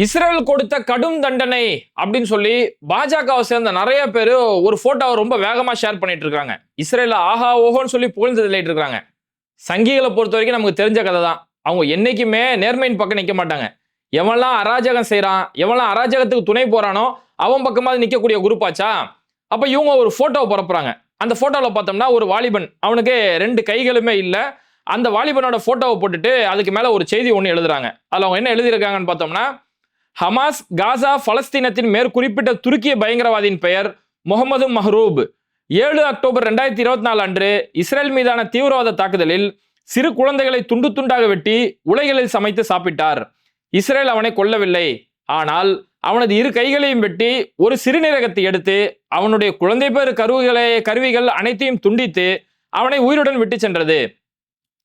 Israel கொடுத்த கடும் தண்டனை அப்படின்னு சொல்லி பாஜகவை சேர்ந்த நிறைய பேர் ஒரு போட்டோவை ரொம்ப வேகமாக ஷேர் பண்ணிட்டு இருக்காங்க. இஸ்ரேல ஆஹா ஓஹோன்னு சொல்லி புகழ்ந்து தள்ளிட்டு இருக்காங்க. சங்கிகளை பொறுத்த வரைக்கும் நமக்கு தெரிஞ்ச கதை தான். அவங்க என்னைக்குமே நேர்மையின் பக்கம் நிற்க மாட்டாங்க. எவன்லாம் அராஜகம் செய்கிறான் எவன்லாம் அராஜகத்துக்கு துணை போகிறானோ அவன் பக்கமாக நிற்கக்கூடிய குரூப் அப்போ இவங்க ஒரு ஃபோட்டோவை பரப்புறாங்க. அந்த ஃபோட்டோவில் பார்த்தோம்னா ஒரு வாலிபன் அவனுக்கு ரெண்டு கைகளுமே இல்லை. அந்த வாலிபனோட ஃபோட்டோவை போட்டுட்டு அதுக்கு மேலே ஒரு செய்தி ஒன்று எழுதுறாங்க. அதில் அவங்க என்ன எழுதியிருக்காங்கன்னு பார்த்தோம்னா ஹமாஸ் காசா பலஸ்தீனத்தின் மேற்குறிப்பிட்ட துருக்கிய பயங்கரவாதியின் பெயர் முகமது மஹ்ரூப். ஏழு அக்டோபர் ரெண்டாயிரத்தி இருபத்தி நாலு அன்று இஸ்ரேல் மீதான தீவிரவாத தாக்குதலில் சிறு குழந்தைகளை துண்டு துண்டாக வெட்டி உலைகளில் சமைத்து சாப்பிட்டார். இஸ்ரேல் அவனை கொல்லவில்லை. ஆனால் அவனது இரு கைகளையும் வெட்டி ஒரு சிறுநீரகத்தை எடுத்து அவனுடைய குழந்தை பேர் கருவிகளை கருவிகள் அனைத்தையும் துண்டித்து அவனை உயிருடன் விட்டு சென்றது.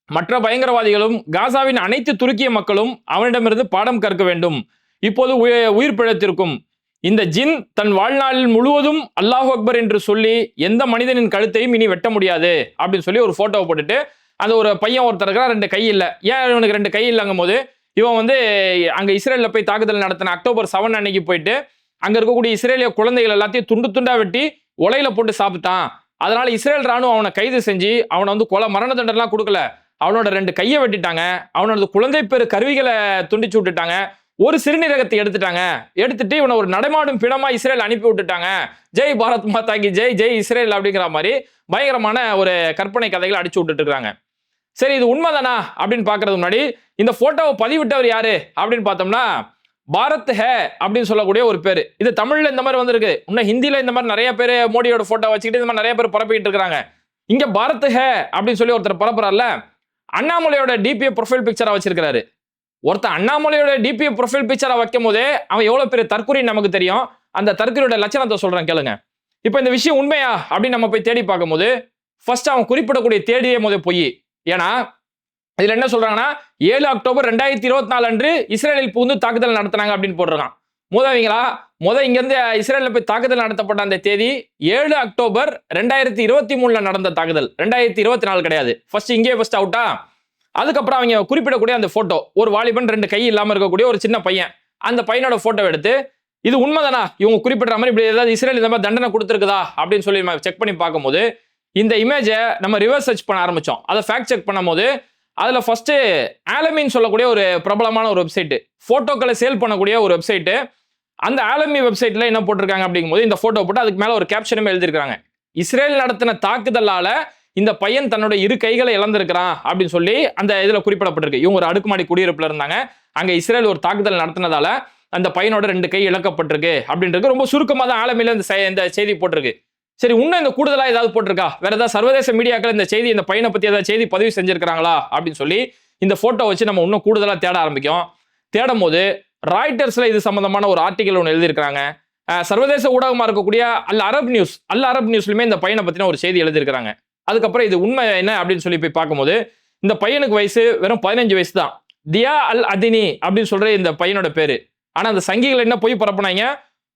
மற்ற பயங்கரவாதிகளும் காசாவின் அனைத்து துருக்கிய மக்களும் அவனிடமிருந்து பாடம் கற்க வேண்டும். இப்போது உயிர் பிழைத்திருக்கும் இந்த ஜின் தன் வாழ்நாளில் முழுவதும் அல்லாஹ் அக்பர் என்று சொல்லி எந்த மனிதனின் கழுத்தையும் இனி வெட்ட முடியாது அப்படின்னு சொல்லி ஒரு போட்டோவை போட்டுட்டு அந்த ஒரு பையன் ஒருத்தர் இருக்கிறான் ரெண்டு கை இல்லை. ஏன் இவனுக்கு ரெண்டு கை இல்லைங்கும் போது இவன் வந்து அங்கே இஸ்ரேலில் போய் தாக்குதல் நடத்தின அக்டோபர் செவன் அன்னைக்கு போயிட்டு அங்கே இருக்கக்கூடிய இஸ்ரேலிய குழந்தைகள் எல்லாத்தையும் துண்டு துண்டா வெட்டி உலையில போட்டு சாப்பிட்டான். அதனால இஸ்ரேல் ராணுவம் அவனை கைது செஞ்சு அவனை வந்து கொலை மரண தண்டனைலாம் கொடுக்கல. அவனோட ரெண்டு கையை வெட்டிட்டாங்க. அவனோட குழந்தை பேர் கருவிகளை துண்டிச்சு விட்டுட்டாங்க. ஒரு சிறுநீரகத்தை எடுத்துட்டாங்க. எடுத்துட்டு இவனை ஒரு நடமாடும் பிணமா இஸ்ரேல் அனுப்பி விட்டுட்டாங்க. ஜெய் பாரத் மாதா கி ஜெய் ஜெய் இஸ்ரேல் அப்படிங்கிற மாதிரி பயங்கரமான ஒரு கற்பனை கதைகளை அடிச்சு விட்டுட்டு இருக்காங்க. சரி இது உண்மைதானா? அப்படின்னு பாக்குறது முன்னாடி இந்த போட்டோவை பதிவிட்டவர் யாரு? அப்படின்னு பார்த்தோம்னா பாரத் ஹே அப்படின்னு சொல்லக்கூடிய ஒரு பேர். இது தமிழ்ல இந்த மாதிரி வந்திருக்கு. இன்னும் ஹிந்தியில இந்த மாதிரி நிறைய பேர் மோடியோட போட்டோ வச்சுக்கிட்டு இந்த மாதிரி நிறைய பேர் பரப்பிட்டு இருக்காங்க. இங்க பாரத் ஹே அப்படின்னு சொல்லி ஒருத்தர் பரப்புறாருல அண்ணாமலையோட டிபிஏ ப்ரொஃபைல் பிக்சரா வச்சிருக்காரு ஒருத்தன் அண்ணாமலையோட டிபி ப்ரொஃபைல் பிக்சரை வைக்கும் போதே அவன் எவ்வளோ பெரிய தற்கொலைன்னு நமக்கு தெரியும். அந்த தற்கொலையோட லட்சணத்தை சொல்கிறேன் கேளுங்க. இப்போ இந்த விஷயம் உண்மையா? அப்படின்னு நம்ம போய் தேடி பார்க்கும்போது ஃபர்ஸ்ட் அவன் குறிப்பிடக்கூடிய தேடியே முதல் பொய். ஏன்னா இதில் என்ன சொல்கிறாங்கன்னா ஏழு அக்டோபர் ரெண்டாயிரத்தி இருபத்தி நாலு அன்று இஸ்ரேலில் புகுந்து தாக்குதல் நடத்தினாங்க அப்படின்னு போடுறான் முதவங்களா முத இங்கேருந்து இஸ்ரேலில் போய் தாக்குதல் நடத்தப்பட்ட அந்த தேதி ஏழு அக்டோபர் ரெண்டாயிரத்தி இருபத்தி மூணில் நடந்த தாக்குதல். ரெண்டாயிரத்தி இருபத்தி நாலு கிடையாது. ஃபர்ஸ்ட் இங்கே ஃபர்ஸ்ட் அவுட்டா அதுக்கப்புறம் அவங்க குறிப்பிடக்கூடிய அந்த போட்டோ ஒரு வாலிபன் ரெண்டு கை இல்லாமல் இருக்கக்கூடிய ஒரு சின்ன பையன் அந்த பையனோட போட்டோ எடுத்து இது உண்மைதானா? இவங்க குறிப்பிடுற மாதிரி இப்படி ஏதாவது இஸ்ரேல் இந்த மாதிரி தண்டனை கொடுத்துருக்குதா? அப்படின்னு சொல்லி நம்ம செக் பண்ணி பார்க்கும்போது இந்த இமேஜை நம்ம ரிவர்ஸ் சர்ச் பண்ண ஆரம்பிச்சோம். அதை ஃபேக்ட் செக் பண்ணும்போது அதில் ஃபர்ஸ்ட் ஆலமின்னு சொல்லக்கூடிய ஒரு பிரபலமான ஒரு வெப்சைட்டு ஃபோட்டோக்களை சேல் பண்ணக்கூடிய ஒரு வெப்சைட்டு அந்த ஆலமி வெப்சைட்டில் என்ன போட்டிருக்காங்க அப்படிங்கும்போது இந்த ஃபோட்டோ போட்டு அதுக்கு மேலே ஒரு கேப்ஷனுமே எழுதியிருக்காங்க இஸ்ரேல் நடத்தின தாக்குதலால் இந்த பையன் தன்னோட இரு கைகளை இழந்திருக்கிறான் அப்படின்னு சொல்லி அந்த இதில் குறிப்பிடப்பட்டிருக்கு. இவங்க ஒரு அடுக்குமாடி குடியிருப்பில் இருந்தாங்க. அங்கே இஸ்ரேல் ஒரு தாக்குதல் நடத்தினதால அந்த பையனோட ரெண்டு கை இழக்கப்பட்டிருக்கு அப்படின்றது ரொம்ப சுருக்கமாக தான் ஆலமியில் இந்த இந்த செய்தி போட்டிருக்கு. சரி இன்னும் இந்த கூடுதலாக ஏதாவது போட்டிருக்கா? வேற ஏதாவது சர்வதேச மீடியாக்கள் இந்த செய்தி இந்த பையனை பற்றி ஏதாவது செய்தி பதிவு செஞ்சிருக்கிறாங்களா? அப்படின்னு சொல்லி இந்த ஃபோட்டோ வச்சு நம்ம இன்னும் கூடுதலாக தேட ஆரம்பிக்கும். தேடும் போது ராய்டர்ஸில் இது சம்மந்தமான ஒரு ஆர்டிக்கல் ஒன்று எழுதியிருக்கிறாங்க. சர்வதேச ஊடகமாக இருக்கக்கூடிய Al Arab news Al Arab நியூஸ்லையுமே இந்த பையனை பற்றின ஒரு செய்தி எழுதியிருக்கிறாங்க. அதுக்கப்புறம் இது உண்மை என்ன அப்படின்னு சொல்லி போய் பார்க்கும்போது இந்த பையனுக்கு வயசு வெறும் பதினஞ்சு வயசு தான் தியா அல் அதினி அப்படின்னு சொல்ற இந்த பையனோட பேரு. ஆனா அந்த சங்கிகள் என்ன பொய் பரப்புனாங்க?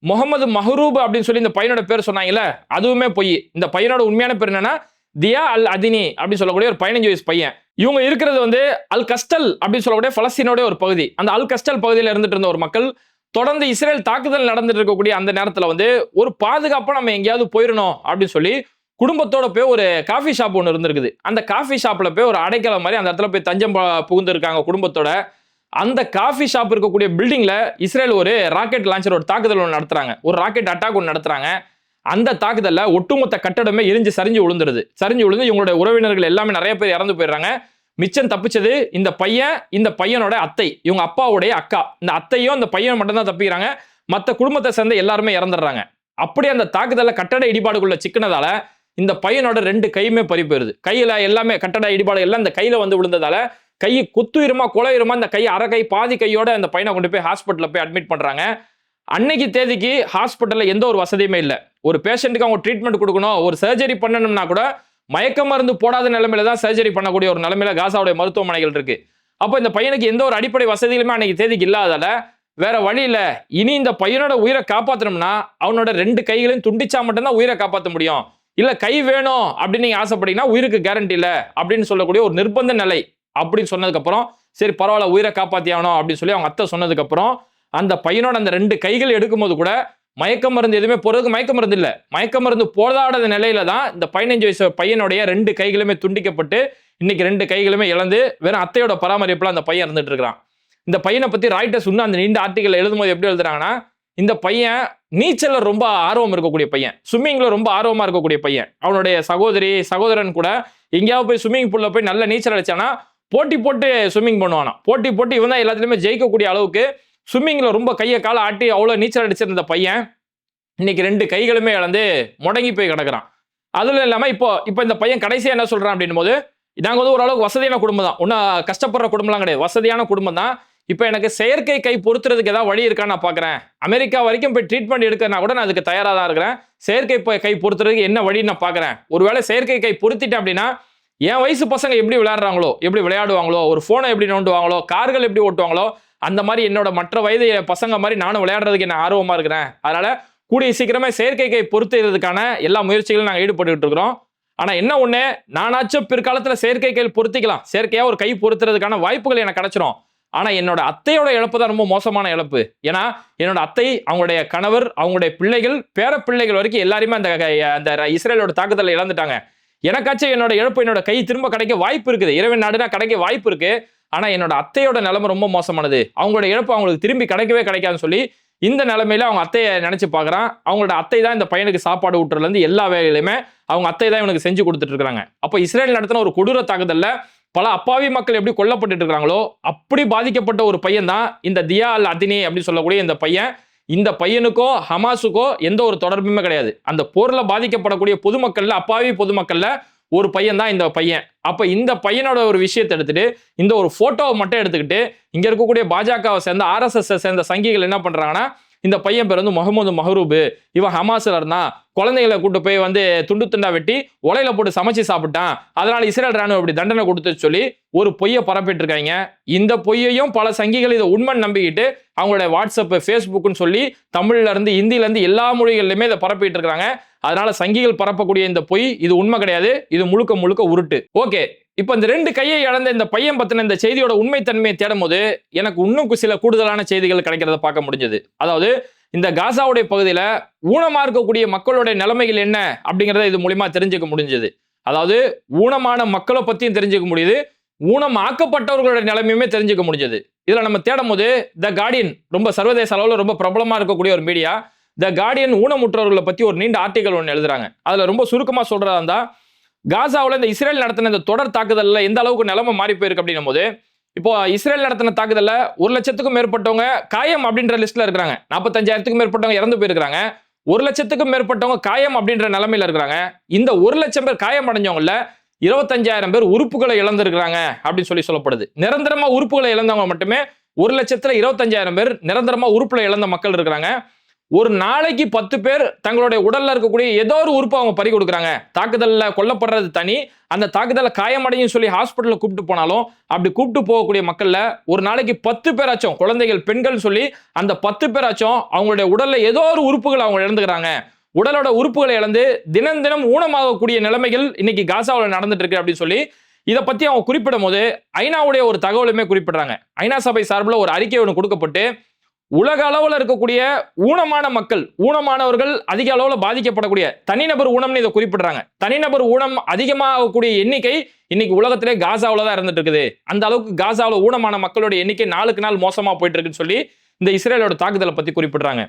முகமது மஹரூப் அப்படின்னு சொல்லி இந்த பையனோட பேர் சொன்னாங்கல்ல அதுவுமே பொய். இந்த பையனோட உண்மையான பேர் என்னன்னா தியா அல் அதினி அப்படின்னு சொல்லக்கூடிய ஒரு பதினஞ்சு வயசு பையன். இவங்க இருக்கிறது வந்து அல் கஸ்டல் அப்படின்னு சொல்லக்கூடிய பலஸ்தீனோட ஒரு பகுதி. அந்த அல் கஸ்டல் பகுதியில் இருந்துட்டு இருந்த ஒரு மக்கள் தொடர்ந்து இஸ்ரேல் தாக்குதல் நடந்துட்டு இருக்கக்கூடிய அந்த நேரத்தில் வந்து ஒரு பாதுகாப்பாக நம்ம எங்கேயாவது போயிடணும் அப்படின்னு சொல்லி குடும்பத்தோட போய் ஒரு காஃபி ஷாப் ஒன்று இருந்திருக்குது. அந்த காஃபி ஷாப்பில் போய் ஒரு அடைக்கலம் மாதிரி அந்த இடத்துல போய் தஞ்சம் புகுந்துருக்காங்க குடும்பத்தோட. அந்த காஃபி ஷாப் இருக்கக்கூடிய பில்டிங்கில் இஸ்ரேல் ஒரு ராக்கெட் லான்ச்சர் ஒரு தாக்குதல் ஒன்று நடத்துறாங்க. ஒரு ராக்கெட் அட்டாக் ஒன்று நடத்துறாங்க. அந்த தாக்குதலில் ஒட்டுமொத்த கட்டடமே எரிஞ்சு சரிஞ்சு விழுந்துருது சரிஞ்சு விழுந்து இவங்களுடைய உறவினர்கள் எல்லாமே நிறைய பேர் இறந்து போயிடுறாங்க. மிச்சம் தப்பிச்சது இந்த பையன் இந்த பையனோட அத்தை. இவங்க அப்பாவுடைய அக்கா. இந்த அத்தையும் அந்த பையன் மட்டும்தான் தப்பிக்கிறாங்க. மற்ற குடும்பத்தை சேர்ந்த எல்லாருமே இறந்துடுறாங்க. அப்படி அந்த தாக்குதலில் கட்டட இடிபாடுக்குள்ள சிக்கினதால இந்த பையனோட ரெண்டு கையுமே பறி போயிருது. கையில எல்லாமே கட்டட இடிபாடு எல்லாம் இந்த கையில வந்து விழுந்ததால கை குத்துயிருமா குலையுமா இந்த கை அரை கை பாதி கையோட அந்த பையனை கொண்டு போய் ஹாஸ்பிட்டலில் போய் அட்மிட் பண்றாங்க. அன்னைக்கு தேதிக்கு ஹாஸ்பிட்டல்ல எந்த ஒரு வசதியுமே இல்லை. ஒரு பேஷண்ட்டுக்கு அவங்க ட்ரீட்மெண்ட் கொடுக்கணும் ஒரு சர்ஜரி பண்ணணும்னா கூட மயக்க மருந்து போடாத நிலைமையில தான் சர்ஜரி பண்ணக்கூடிய ஒரு நிலைமையில காசாவுடைய மருத்துவமனைகள் இருக்கு. அப்போ இந்த பையனுக்கு எந்த ஒரு அடிப்படை வசதிகளுமே அன்னைக்கு தேதிக்கு இல்லாதால வேற வழி இல்ல. இனி இந்த பையனோட உயிரை காப்பாத்தணும்னா அவனோட ரெண்டு கைகளையும் துண்டிச்சா மட்டும்தான் உயிரை காப்பாற்ற முடியும். இல்லை கை வேணும் அப்படின்னு நீங்கள் ஆசைப்பட்டீங்கன்னா உயிருக்கு கேரண்டி இல்லை அப்படின்னு சொல்லக்கூடிய ஒரு நிர்பந்த நிலை அப்படின்னு சொன்னதுக்கப்புறம் சரி பரவாயில்ல உயிரை காப்பாற்றி ஆகணும் அப்படின்னு சொல்லி அவங்க அத்தை சொன்னதுக்கப்புறம் அந்த பையனோட அந்த ரெண்டு கைகள் எடுக்கும்போது கூட மயக்க மருந்து எதுவுமே போறதுக்கு மயக்க மருந்து இல்லை. மயக்க மருந்து போதாத நிலையில தான் இந்த பதினஞ்சு வயசு பையனுடைய ரெண்டு கைகளுமே துண்டிக்கப்பட்டு இன்னைக்கு ரெண்டு கைகளுமே இழந்து வெறும் அத்தையோட பராமரிப்பில் அந்த பையன் இருந்துட்டு இருக்கிறான். இந்த பையனை பத்தி ராய்டர்ஸ் இன்னும் அந்த நீண்ட ஆர்டிகல் எழுதும்போது எப்படி எழுதுறாங்கன்னா இந்த பையன் நீச்சல்ல ரொம்ப ஆர்வம் இருக்கக்கூடிய பையன். ஸ்விம்மிங்ல ரொம்ப ஆர்வமா இருக்கக்கூடிய பையன். அவனுடைய சகோதரி சகோதரன் கூட எங்கேயாவது போய் ஸ்விம்மிங் பூல்ல போய் நல்ல நீச்சல் அடிச்சானா போட்டி போட்டு ஸ்விம்மிங் பண்ணுவானா போட்டி போட்டு இவன் தான் எல்லாத்துலயுமே ஜெயிக்கக்கூடிய அளவுக்கு ஸ்விம்மிங்ல ரொம்ப கையை காலை ஆட்டி அவ்வளோ நீச்சல் அடிச்சிருந்த பையன் இன்னைக்கு ரெண்டு கைகளுமே இழந்து முடங்கி போய் கிடக்குறான். அதுல இல்லாம இப்போ இப்போ இந்த பையன் கடைசியா என்ன சொல்றான் அப்படின்னும் போது நாங்கள் வந்து ஓரளவுக்கு வசதியான குடும்பம் தான் ஒன்றும் கஷ்டப்படுற குடும்பம்லாம் கிடையாது. வசதியான குடும்பம் தான் இப்போ எனக்கு செயற்கை கை பொருத்துறதுக்கு ஏதாவது வழி இருக்கான்னு நான் பார்க்குறேன் அமெரிக்கா வரைக்கும் போய் ட்ரீட்மெண்ட் எடுக்கனா கூட நான் அதுக்கு தயாராக தான் இருக்கிறேன். செயற்கை கை பொருத்துறதுக்கு என்ன வழின்னு நான் பார்க்குறேன் ஒருவேளை செயற்கை கை பொருத்திட்டேன் அப்படின்னா என் வயசு பசங்க எப்படி விளையாடுறாங்களோ எப்படி விளையாடுவாங்களோ ஒரு ஃபோனை எப்படி நோண்டுவாங்களோ கார்கள் எப்படி ஓட்டுவாங்களோ அந்த மாதிரி என்னோட மற்ற வயது பசங்க மாதிரி நானும் விளையாடுறதுக்கு என்ன ஆர்வமாக இருக்கிறேன். அதனால கூடிய சீக்கிரமே செயற்கை கை பொருத்துறதுக்கான எல்லா முயற்சிகளும் நாங்கள் ஈடுபட்டுக்கிட்டு இருக்கிறோம். ஆனால் என்ன ஒன்று நானாச்சும் பிற்காலத்தில் செயற்கை கை பொருத்திக்கலாம். செயற்கையாக ஒரு கை பொருத்துறதுக்கான வாய்ப்புகள் எனக்கு கிடச்சிரும். ஆனால் என்னோட அத்தையோட இழப்பு தான் ரொம்ப மோசமான இழப்பு. ஏன்னா என்னோட அத்தை அவங்களுடைய கணவர் அவங்களுடைய பிள்ளைகள் பேர பிள்ளைகள் வரைக்கும் எல்லாருமே அந்த க- அந்த இஸ்ரேலோட தாக்குதலில் இழந்துட்டாங்க. எனக்காச்சும் என்னோட இழப்பு என்னோட கை திரும்ப கிடைக்க வாய்ப்பு இருக்குது. இரவு நாடுனா கிடைக்க வாய்ப்பு இருக்கு. ஆனால் என்னோட அத்தையோட நிலைமை ரொம்ப மோசமானது. அவங்களோட இழப்பு அவங்களுக்கு திரும்பி கிடைக்கவே கிடைக்காதுன்னு சொல்லி இந்த நிலைமையில அவங்க அத்தையை நினைச்சு பார்க்குறான் அவங்களோட அத்தை தான் இந்த பையனுக்கு சாப்பாடு ஊட்டுறதுலேருந்து எல்லா வேலையிலுமே அவங்க அத்தை தான் இவனுக்கு செஞ்சு கொடுத்துட்டு இருக்காங்க அப்போ இஸ்ரேல் நடத்தின ஒரு கொடூர தாக்குதலில் பல அப்பாவி மக்கள் எப்படி கொல்லப்பட்டுட்டு இருக்காங்களோ அப்படி பாதிக்கப்பட்ட ஒரு பையன் தான் இந்த தியா அல் அதினி அப்படின்னு சொல்லக்கூடிய இந்த பையன். இந்த பையனுக்கோ ஹமாஸுக்கோ எந்த ஒரு தொடர்புமே கிடையாது. அந்த போர்ல பாதிக்கப்படக்கூடிய பொதுமக்கள்ல அப்பாவி பொதுமக்கள்ல ஒரு பையன் தான் இந்த பையன். அப்ப இந்த பையனோட ஒரு விஷயத்தை எடுத்துட்டு இந்த ஒரு போட்டோவை மட்டும் எடுத்துக்கிட்டு இங்க இருக்கக்கூடிய பாஜகவை சேர்ந்த ஆர்எஸ்எஸ்ஸை சேர்ந்த சங்கிகள் என்ன பண்றாங்கன்னா இந்த பையன் பேர் வந்து முகமது மஹரூபு. இவன் ஹமாஸ்ல இருந்தான். குழந்தைகளை கூட்டு போய் வந்து துண்டு துண்டா வெட்டி உலையில போட்டு சமைச்சு சாப்பிட்டான். அதனால இஸ்ரேல் ராணுவம் இப்படி தண்டனை கொடுத்து சொல்லி ஒரு பொய்யை பரப்பிட்டு இருக்காங்க இந்த பொய்யையும் பல சங்கிகள் இதை உண்மை நம்பிக்கிட்டு அவங்களுடைய வாட்ஸ்அப் ஃபேஸ்புக்னு சொல்லி தமிழ்ல இருந்து இந்தியில இருந்து எல்லா மொழிகள்லையுமே இதை பரப்பிட்டு இருக்காங்க அதனால சங்கிகள் பரப்பக்கூடிய இந்த பொய் இது உண்மை கிடையாது. இது முழுக்க முழுக்க உருட்டு. ஓகே. இப்போ இந்த ரெண்டு கையை இழந்த இந்த பையன் பத்தின இந்த செய்தியோட உண்மைத்தன்மையை தேடும் போது எனக்கு இன்னும் சில கூடுதலான செய்திகள் கிடைக்கிறத பார்க்க முடிஞ்சது. அதாவது இந்த காசாவுடைய பகுதியில் ஊனமாக இருக்கக்கூடிய மக்களுடைய நிலைமைகள் என்ன அப்படிங்கிறத இது மூலிமா தெரிஞ்சுக்க முடிஞ்சது. அதாவது ஊனமான மக்களை பற்றியும் தெரிஞ்சுக்க முடியுது. ஊனம் ஆக்கப்பட்டவர்களுடைய நிலைமையுமே தெரிஞ்சுக்க முடிஞ்சது. இதில் நம்ம தேடும் போது த கார்டியன் ரொம்ப சர்வதேச அளவில் ரொம்ப பிரபலமாக இருக்கக்கூடிய ஒரு மீடியா த கார்டியன் ஊனமுற்றவர்களை பற்றி ஒரு நீண்ட ஆர்டிகல் ஒன்று எழுதுறாங்க. அதில் ரொம்ப சுருக்கமாக சொல்கிறதா இருந்தால் காசாவில் இந்த இஸ்ரேல் நடத்தின இந்த தொடர் தாக்குதலில் எந்த அளவுக்கு நிலைமை மாறி போயிருக்கு அப்படின்னும் போது இப்போ இஸ்ரேல் நடத்தின தாக்குதலில் ஒரு லட்சத்துக்கும் மேற்பட்டவங்க காயம் அப்படின்ற லிஸ்ட்டில் இருக்கிறாங்க. நாற்பத்தஞ்சாயிரத்துக்கும் மேற்பட்டவங்க இறந்து போயிருக்கிறாங்க. ஒரு லட்சத்துக்கும் மேற்பட்டவங்க காயம் அப்படின்ற நிலமையில இருக்கிறாங்க. இந்த ஒரு லட்சம் பேர் காயம் அடைஞ்சவங்கள இருபத்தஞ்சாயிரம் பேர் உறுப்புகளை இழந்திருக்கிறாங்க அப்படின்னு சொல்லி சொல்லப்படுது. நிரந்தரமா உறுப்புகளை இழந்தவங்க மட்டுமே ஒரு லட்சத்துல இருபத்தஞ்சாயிரம் பேர் நிரந்தரமா உறுப்புல இழந்த மக்கள் இருக்கிறாங்க. ஒரு நாளைக்கு பத்து பேர் தங்களுடைய உடல்ல இருக்கக்கூடிய ஏதோ ஒரு உறுப்பு அவங்க பறி கொடுக்குறாங்க. தாக்குதல்ல கொல்லப்படுறது தனி. அந்த தாக்குதல காயமடையும் சொல்லி ஹாஸ்பிட்டல்ல கூப்பிட்டு போனாலும் அப்படி கூப்பிட்டு போகக்கூடிய மக்கள்ல ஒரு நாளைக்கு பத்து பேராச்சும் குழந்தைகள் பெண்கள் சொல்லி அந்த பத்து பேராச்சும் அவங்களுடைய உடல்ல ஏதோ ஒரு உறுப்புகள் அவங்க இழந்துக்கிறாங்க. உடலோட உறுப்புகளை இழந்து தினம் தினம் ஊனமாகக்கூடிய நிலைமைகள் இன்னைக்கு காசாவில் நடந்துட்டு இருக்கு அப்படின்னு சொல்லி இதை பத்தி அவங்க குறிப்பிடும் போது ஐநாவுடைய ஒரு தகவலுமே குறிப்பிடுறாங்க. ஐநா சபை சார்பில் ஒரு அறிக்கை ஒன்று கொடுக்கப்பட்டு உலக அளவில் இருக்கக்கூடிய ஊனமான மக்கள் ஊனமானவர்கள் அதிக அளவில் பாதிக்கப்படக்கூடிய தனிநபர் ஊனம்னு இதை குறிப்பிடுறாங்க. தனிநபர் ஊனம் அதிகமாகக்கூடிய எண்ணிக்கை இன்னைக்கு உலகத்திலே காசாவில் தான் இருந்துட்டு இருக்குது. அந்த அளவுக்கு காசாவில் ஊனமான மக்களோட எண்ணிக்கை நாளுக்கு நாள் மோசமாக போயிட்டு இருக்குன்னு சொல்லி இந்த இஸ்ரேலோட தாக்குதலை பற்றி குறிப்பிடுறாங்க.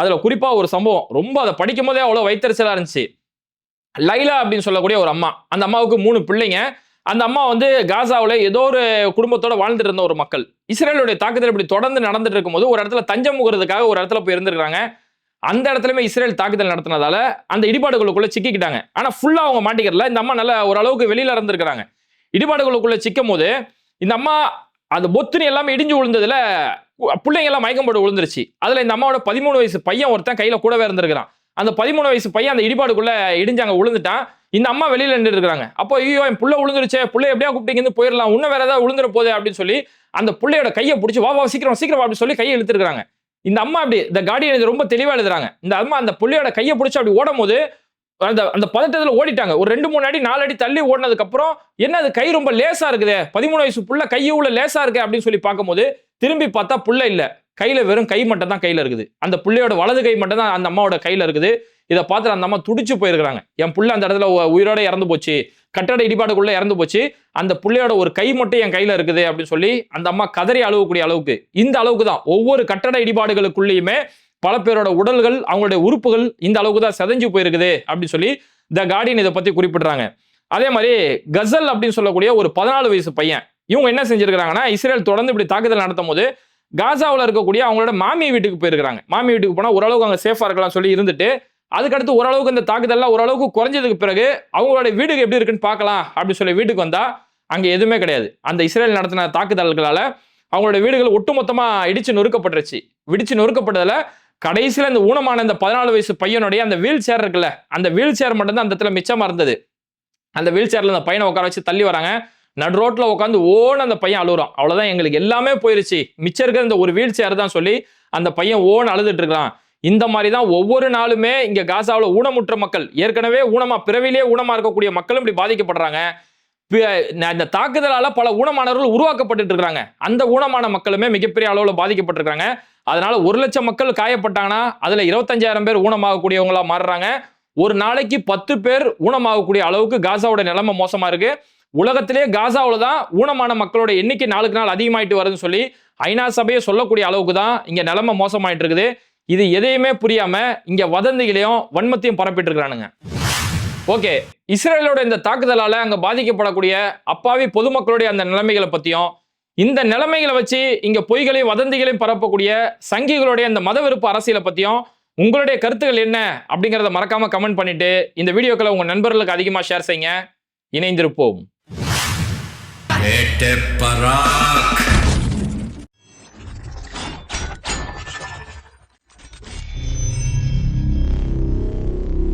அதில் குறிப்பாக ஒரு சம்பவம். ரொம்ப அதை படிக்கும் போதே அவ்வளோ வைத்தறிச்சலாக இருந்துச்சு. லைலா அப்படின்னு சொல்லக்கூடிய ஒரு அம்மா. அந்த அம்மாவுக்கு மூணு பிள்ளைங்க. அந்த அம்மா வந்து காசாவில் ஏதோ ஒரு குடும்பத்தோட வாழ்ந்துட்டு இருந்த ஒரு மக்கள். இஸ்ரேலுடைய தாக்குதல் இப்படி தொடர்ந்து நடந்துட்டு இருக்கும்போது ஒரு இடத்துல தஞ்சம் முகிறதுக்காக ஒரு இடத்துல போய் இருந்திருக்காங்க அந்த இடத்துலயுமே இஸ்ரேல் தாக்குதல் நடத்தினதால அந்த இடிபாடுகளுக்குள்ள சிக்கிக்கிட்டாங்க. ஆனா ஃபுல்லா அவங்க மாட்டிக்கிறல இந்த அம்மா நல்லா ஓரளவுக்கு வெளியில இருந்திருக்கிறாங்க. இடிபாடுகளுக்குள்ள சிக்கும் போது இந்த அம்மா அந்த பொத்துனி எல்லாமே இடிஞ்சு விழுந்ததுல பிள்ளைங்க எல்லாம் மயக்கம் போட்டு விழுந்துருச்சு. அதுல இந்த அம்மாவோட பதிமூணு வயசு பையன் ஒருத்தன் கையில கூடவே இருந்திருக்கிறான். அந்த பதிமூணு வயசு பையன் அந்த இடிபாடுக்குள்ள இடிஞ்சாங்க விழுந்துட்டான் இந்த அம்மா வெளியில நின்று இருக்காங்க அப்போ ஐயோ என் புள்ள விழுந்துருச்சே புள்ள எப்படியா கூப்பிட்டீங்க போயிடலாம் இன்னும் வேற ஏதாவது விழுந்துற போதே அப்படின்னு சொல்லி அந்த பிள்ளையோட கையை பிடிச்சி வா வா சீக்கிரம் சீக்கிரம் அப்படின்னு சொல்லி கையை இழுத்துருக்காங்க இந்த அம்மா அப்படி இந்த கார்டியன் இது ரொம்ப தெளிவா எழுதுறாங்க. இந்த அம்மா அந்த புள்ளையோட கையை பிடிச்சி அப்படி ஓடும் போது அந்த அந்த பதட்டத்துல ஓடிட்டாங்க. ஒரு ரெண்டு மூணு அடி நாலு அடி தள்ளி ஓடினதுக்கு அப்புறம் என்ன அது கை ரொம்ப லேசா இருக்குது பதிமூணு வயசு புள்ள கையை உள்ள லேசா இருக்கு அப்படின்னு சொல்லி பார்க்கும்போது திரும்பி பார்த்தா புள்ள இல்லை. கையில் வெறும் கை மட்டும் தான் கையில் இருக்குது. அந்த பிள்ளையோட வலது கை மட்டும் தான் அந்த அம்மாவோட கையில் இருக்குது. இதை பார்த்து அந்த அம்மா துடிச்சு போயிருக்கிறாங்க. என் புள்ள அந்த இடத்துல உயிரோட இறந்து போச்சு. கட்டட இடிபாடுக்குள்ள இறந்து போச்சு. அந்த பிள்ளையோட ஒரு கை மட்டும் என் கையில் இருக்குது அப்படின்னு சொல்லி அந்த அம்மா கதறி அழுகக்கூடிய அளவுக்கு இந்த அளவுக்கு தான். ஒவ்வொரு கட்டட இடிபாடுகளுக்குள்ளேயுமே பல பேரோட உடல்கள் அவங்களுடைய உறுப்புகள் இந்த அளவுக்கு தான் செதஞ்சு போயிருக்குது அப்படின்னு சொல்லி த கார்டியன் இதை பற்றி குறிப்பிடுறாங்க. அதே மாதிரி கசல் அப்படின்னு சொல்லக்கூடிய ஒரு பதினாலு வயசு பையன் இவங்க என்ன செஞ்சிருக்காங்கன்னா இஸ்ரேல் தொடர்ந்து இப்படி தாக்குதல் நடத்தும் போது காசாவில் இருக்கக்கூடிய அவங்களோட மாமி வீட்டுக்கு போயிருக்கிறாங்க. மாமி வீட்டுக்கு போனால் ஓரளவுக்கு அங்கே சேஃபாக இருக்கலாம் சொல்லி இருந்துட்டு அதுக்கடுத்து ஓரளவுக்கு இந்த தாக்குதல்லாம் ஓரளவுக்கு குறைஞ்சதுக்கு பிறகு அவங்களோட வீடுக்கு எப்படி இருக்குன்னு பார்க்கலாம் அப்படின்னு சொல்லி வீட்டுக்கு வந்தா அங்கே எதுவுமே கிடையாது. அந்த இஸ்ரேல் நடத்தின தாக்குதல்களால் அவங்களோட வீடுகள் ஒட்டுமொத்தமாக இடிச்சு நொறுக்கப்பட்டுருச்சு. விடிச்சு நொறுக்கப்பட்டதில் கடைசியில் இந்த ஊனமான இந்த பதினாலு வயசு பையனுடைய அந்த வீல் சேர் இருக்குல்ல அந்த வீல் சேர் மட்டும்தான் அந்த இடத்துல மிச்சமாக இருந்தது. அந்த வீல் சேர்ல அந்த பையனை உட்கார வச்சு தள்ளி வராங்க. நடு ரோட்ல உட்காந்து ஓன அந்த பையன் அழுகுறான் அவ்வளவுதான் எங்களுக்கு எல்லாமே போயிருச்சு. மிச்சம் இருக்கிற இந்த ஒரு வீல் சேர் தான் சொல்லி அந்த பையன் ஓன் அழுதுட்டு இருக்கிறான். இந்த மாதிரி தான் ஒவ்வொரு நாளுமே இங்க காசாவில் ஊனமுற்ற மக்கள் ஏற்கனவே ஊனமா பிறவிலே ஊனமா இருக்கக்கூடிய மக்களும் இப்படி பாதிக்கப்படுறாங்க. இந்த தாக்குதலால பல ஊனமானவர்கள் உருவாக்கப்பட்டு இருக்காங்க அந்த ஊனமான மக்களுமே மிகப்பெரிய அளவில் பாதிக்கப்பட்டிருக்காங்க அதனால ஒரு லட்சம் மக்கள் காயப்பட்டாங்கன்னா அதுல இருபத்தஞ்சாயிரம் பேர் ஊனமாகக்கூடியவங்களா மாறுறாங்க. ஒரு நாளைக்கு பத்து பேர் ஊனமாகக்கூடிய அளவுக்கு காசாவோட நிலைமை மோசமா இருக்கு. உலகத்திலே காசாவில் தான் ஊனமான மக்களோட எண்ணிக்கை நாளுக்கு நாள் அதிகமாயிட்டு வருதுன்னு சொல்லி ஐநா சபையை சொல்லக்கூடிய அளவுக்கு தான் இங்கே நிலைமை மோசமாயிட்டு இருக்குது இது எதையுமே புரியாம இங்க வதந்திகளையும் வன்மத்தையும் பரப்பிட்டு இருக்கிறானுங்க ஓகே இஸ்ரேலோட இந்த தாக்குதலால அங்க பாதிக்கப்படக்கூடிய அப்பாவி பொதுமக்களுடைய அந்த நிலைமைகளை பத்தியும் இந்த நிலைமைகளை வச்சு இங்க பொய்களையும் வதந்திகளையும் பரப்பக்கூடிய சங்கிகளுடைய இந்த மத அரசியலை பத்தியும் உங்களுடைய கருத்துக்கள் என்ன அப்படிங்கிறத மறக்காம கமெண்ட் பண்ணிட்டு இந்த வீடியோக்களை உங்க நண்பர்களுக்கு அதிகமாக ஷேர் செய்யுங்க. இணைந்திருப்போம். வேட்டை பராக்